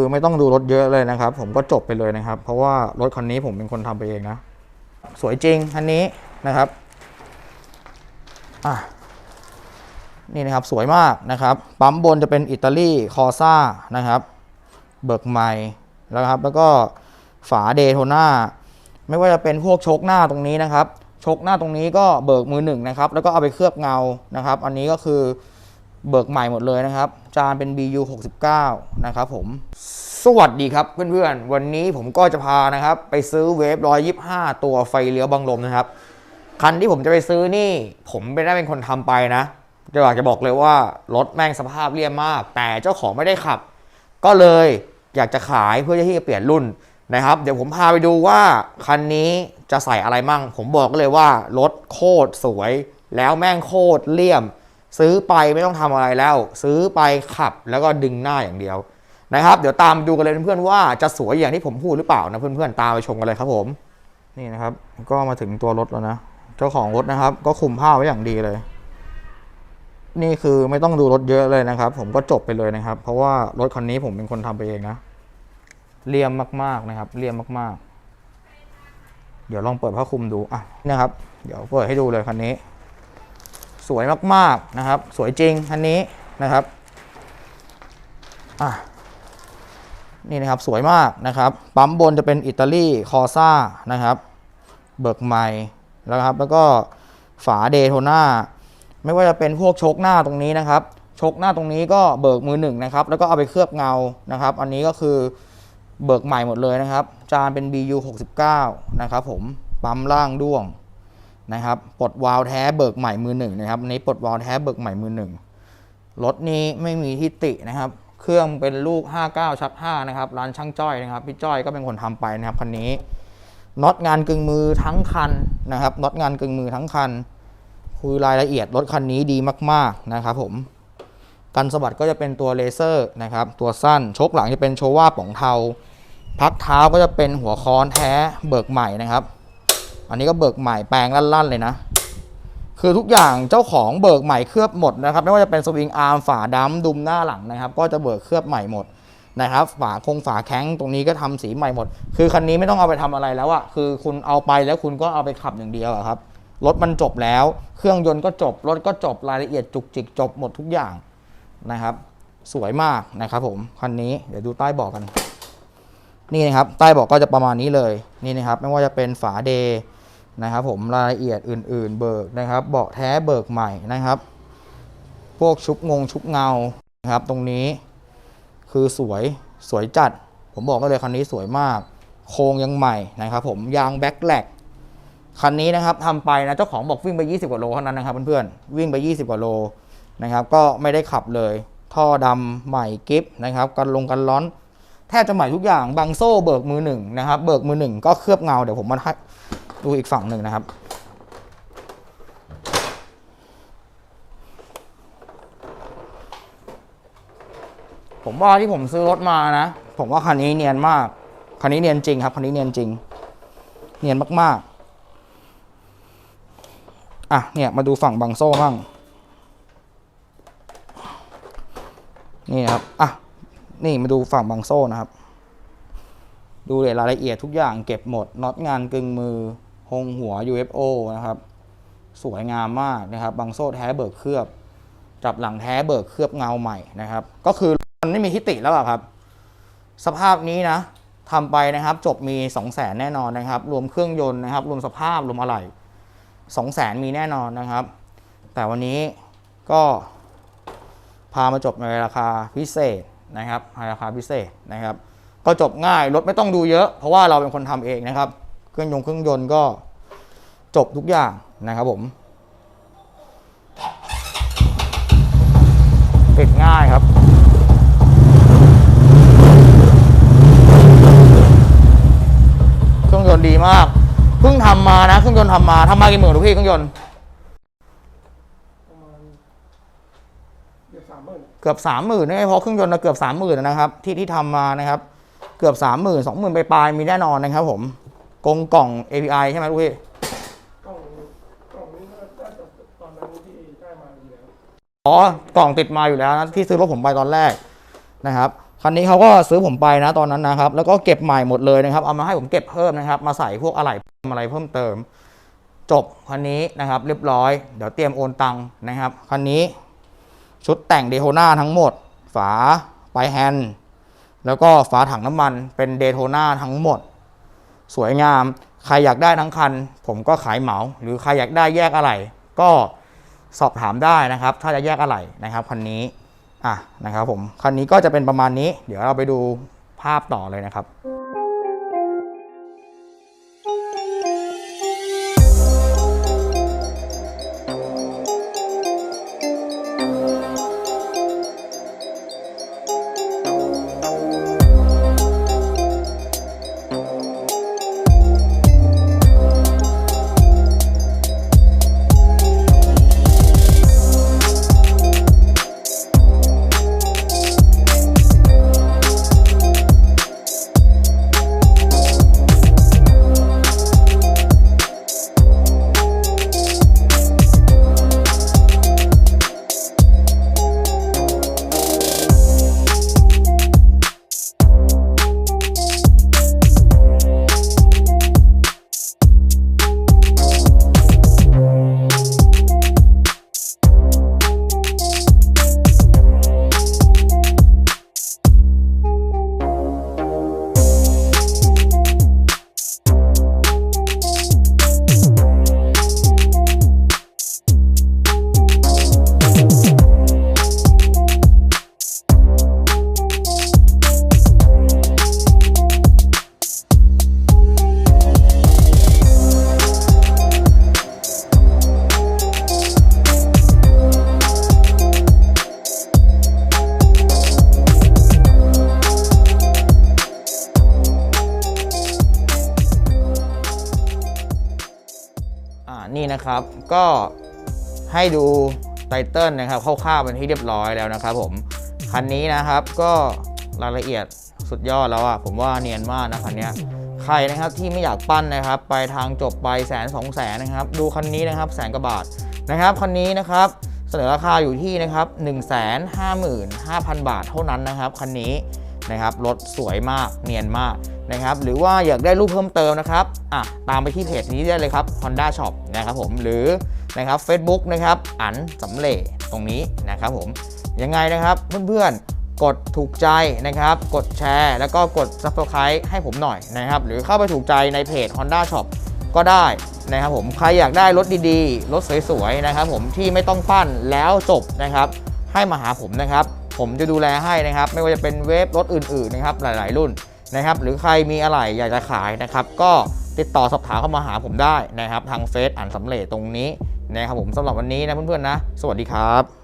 คือไม่ต้องดูรถเยอะเลยนะครับ ผมก็จบไปเลยนะครับ เพราะว่ารถคันนี้ผมเป็นคนทำไปเองนะ สวยจริงคันนี้นะครับอะนี่นะครับสวยมากนะครับ ปั๊มบนจะเป็นอิตาลีคอซ่านะครับ เบิกใหม่แล้วครับ แล้วก็ฝาเดโทนาไม่ว่าจะเป็นพวกชคหน้าตรงนี้นะครับชคหน้าตรงนี้ก็เบิกมือหนึ่งนะครับ แล้วก็เอาไปเคลือบเงานะครับ อันนี้ก็คือ เบิกใหม่หมดเลยนะครับ จานเป็น BU 69นะครับผม สวัสดีครับเพื่อนๆ วันนี้ผมก็จะพานะครับ ไปซื้อเวฟ125 ตัวไฟเลี้ยวบังลมนะครับ คันที่ผมจะไปซื้อนี่ผมไม่ได้เป็นคนทำไปนะจะอยากจะบอกเลยว่ารถแม่งสภาพเรียบมาก แต่เจ้าของไม่ได้ขับ ก็เลยอยากจะขายเพื่อที่จะเปลี่ยนรุ่นนะครับ เดี๋ยวผมพาไปดูว่าคันนี้จะใส่อะไรมั่ง ผมบอกเลยว่ารถโคตรสวย แล้วแม่งโคตรเลี่ยม ซื้อไปไม่ต้องทำอะไรแล้ว ซื้อไปขับแล้วก็ดึงหน้าอย่างเดียวนะครับ เดี๋ยวตามดูกันเลยเพื่อนๆว่าจะสวยอย่างที่ผมพูดหรือเปล่านะเพื่อนๆตามไปชมกันเลยครับผมนี่นะครับ ก็มาถึงตัวรถแล้วนะเจ้าของรถนะครับ ก็คุมผ้าไว้อย่างดีเลย นี่คือไม่ต้องดูรถเยอะเลยนะครับ ผมก็จบไปเลยนะครับ เพราะว่ารถคันนี้ผมเป็นคนทำไปเองนะเลี่ยมมากๆนะครับเลี่ยมมากๆ เดี๋ยวลองเปิดผ้าคลุมดูอะนี่นะครับ เดี๋ยวเปิดให้ดูเลยคันนี้ สวยมากๆนะครับ สวยจริงคันนี้นะครับอะนี่นะครับสวยมากนะครับ ปั๊มบนจะเป็นอิตาลีคอซ่านะครับ เบิกใหม่แล้วครับ แล้วก็ฝาเดโทนาไม่ว่าจะเป็นพวกชคหน้าตรงนี้นะครับชคหน้าตรงนี้ก็เบิกมือหนึ่งนะครับ แล้วก็เอาไปเคลือบเงานะครับ อันนี้ก็คือเบิกใหม่หมดเลยนะครับ จานเป็น BU 69 นะครับผมปั๊มล่างด้วง นะครับปลดวาล์วแท้เบิกใหม่มือหนึ่งนะครับอันนี้ปลดวาล์วแท้เบิกใหม่มือหนึ่งรถนี้ไม่มีที่ตินะครับ เครื่องเป็นลูก 59 ชัก 5 นะครับ ร้านช่างจ้อยนะครับ พี่จ้อยก็เป็นคนทำไปนะครับคันนี้น็อตงานกึ่งมือทั้งคันนะครับน็อตงานกึ่งมือทั้งคันคือรายละเอียดรถคันนี้ดีมาก ๆ นะครับผมกันสะบัดก็จะเป็นตัวเลเซอร์นะครับ ตัวสั้นชกหลังจะเป็นโชว่าป่องเทา พักเท้าก็จะเป็นหัวค้อนแท้เบิกใหม่นะครับ อันนี้ก็เบิกใหม่แปลงลั่นๆเลยนะ คือทุกอย่างเจ้าของเบิกใหม่เคลือบหมดนะครับ ไม่ว่าจะเป็นสวิงอาร์มฝาดัมดุมหน้าหลังนะครับ ก็จะเบิกเคลือบใหม่หมดนะครับ ฝาคงฝาแข้งตรงนี้ก็ทำสีใหม่หมด คือคันนี้ไม่ต้องเอาไปทำอะไรแล้วอะคือคุณเอาไปแล้วคุณก็เอาไปขับอย่างเดียวอะครับรถมันจบแล้ว เครื่องยนต์ก็จบ รถก็จบ รายละเอียดจุกจิกจบหมดทุกอย่างนะครับ สวยมากนะครับผม คันนี้ เดี๋ยวดูใต้เบาะกัน นี่นะครับ ใต้เบาะก็จะประมาณนี้เลย นี่นะครับ ไม่ว่าจะเป็นฝาเดย์ นะครับผมรายละเอียดอื่น ๆ เบิกนะครับ เบาะแท้เบิกใหม่นะครับ พวกชุบงงชุบเงานะครับ ตรงนี้คือสวยสวยจัด ผมบอกก็เลยคันนี้สวยมาก โครงยังใหม่นะครับ ผมยางแบ็คแลกคันนี้นะครับทำไปนะเจ้าของบอกวิ่งไป 20 กว่าโลเท่านั้นนะครับเพื่อนๆวิ่งไป 20 กว่าโลนะครับ ก็ไม่ได้ขับเลย ท่อดำใหม่กิฟนะครับกันลงกันร้อน แทบจะใหม่ทุกอย่างบางโซ่เบิกมือหนึ่งนะครับ เบิกมือหนึ่งก็เคลือบเงาเดี๋ยวผมมาให้ ดูอีกฝั่งหนึ่งนะครับ ผมว่าที่ผมซื้อรถมานะ ผมว่าคันนี้เนียนมาก คันนี้เนียนจริงครับ คันนี้เนียนจริง เนียนมากๆ อะ เนี่ย มาดูฝั่งบังโซ่บ้างนี่นะครับ อะ นี่มาดูฝั่งบังโซ่นะครับดูรายละเอียดทุกอย่างเก็บหมดน็อตงานกึ่งมือ หงหัว UFO นะครับ สวยงามมากนะครับบังโซ่แท้เบิกเคลือบ จับหลังแท้เบิกเคลือบเงาใหม่นะครับ ก็คือมันไม่มีทิฏฐิแล้วอะครับ สภาพนี้นะทำไปนะครับ จบมี 2 0 0แสนแน่นอนนะครับ รวมเครื่องยนต์นะครับ รวมสภาพรวมอะไร2 0 0แสนมีแน่นอนนะครับ แต่วันนี้ก็พามาจบในราคาพิเศษนะครับในราคาพิเศษนะครับ ก็จบง่ายรถไม่ต้องดูเยอะ เพราะว่าเราเป็นคนทำเองนะครับ เครื่องยนต์เครื่องยนต์ก็ จบทุกอย่างนะครับผมติดง่ายครับ เครื่องยนต์ดีมาก เพิ่งทำมานะ เครื่องยนต์ทำมาทำมากี่หมื่นทุกพี่เครื่องยนต์ประมาณเกือบสามหมื่นเกือบสามหมื่นไม่พอเครื่องยนต์นะเกือบสามหมื่นนะครับที่ที่ทำมานะครับ เกือบสามหมื่นสองหมื่นไปปลายๆมีแน่นอนนะครับผมกงกล่อง API ใช่ไหมทุกพี่ กล้องกล้องนี้น่าจะตอนนั้นที่ได้มา อ๋อกล่องติดมาอยู่แล้วนะที่ซื้อรถผมไปตอนแรกนะครับคันนี้เขาก็ซื้อผมไปนะตอนนั้นนะครับ แล้วก็เก็บใหม่หมดเลยนะครับ เอามาให้ผมเก็บเพิ่มนะครับ มาใส่พวกอะไหล่อะไรเพิ่มเติม จบคันนี้นะครับเรียบร้อย เดี๋ยวเตรียมโอนตังค์นะครับคันนี้ชุดแต่งเดโ o นาทั้งหมด ฝาปลายแฮนด์แล้วก็ฝาถังน้ำมันเป็นเดโ o นาทั้งหมด สวยงาม ใครอยากได้ทั้งคัน ผมก็ขายเหมา หรือใครอยากได้แยกอะไหล่ก็ สอบถามได้นะครับ ถ้าจะแยกอะไรนะครับคันนี้อะนะครับผมคันนี้ก็จะเป็นประมาณนี้ เดี๋ยวเราไปดูภาพต่อเลยนะครับ นะครับ ก็ให้ดูไตเติลนะครับคร่าวๆเป็นที่เรียบร้อยแล้วนะครับผมคันนี้นะครับก็รายละเอียดสุดยอดแล้วอะผมว่าเนียนมากนะคันนี้ใครนะครับที่ไม่อยากปั้นนะครับ ไปทางจบไปแสนสองแสนนะครับ ดูคันนี้นะครับแสนกว่าบาทนะครับคันนี้นะครับเสนอราคาอยู่ที่นะครับ1 5 5 5 0 0 0 บาทเท่านั้นนะครับคันนี้นะครับรถสวยมากเนียนมาก นะครับหรือว่าอยากได้รูปเพิ่มเติมนะครับอะตามไปที่เพจนี้ได้เลยครับ Honda Shop นะครับผมหรือนะครับ Facebook นะครับอันสำเร็จตรงนี้นะครับผมยังไงนะครับเพื่อนๆกดถูกใจนะครับ กดแชร์ แล้วก็กด Subscribe ให้ผมหน่อยนะครับ หรือเข้าไปถูกใจในเพจ Honda Shop ก็ได้นะครับผมใครอยากได้รถดีๆ รถสวยๆนะครับผมที่ไม่ต้องปั้นแล้วจบนะครับ ให้มาหาผมนะครับ ผมจะดูแลให้นะครับ ไม่ว่าจะเป็นเวฟรถอื่นๆนะครับหลาย ๆ รุ่น นะครับ หรือใครมีอะไรอยากจะขายนะครับ ก็ติดต่อสอบถามเข้ามาหาผมได้นะครับ ทางเฟซอ่านสำเร็จตรงนี้นะครับผมสำหรับวันนี้นะเพื่อนๆนะ สวัสดีครับ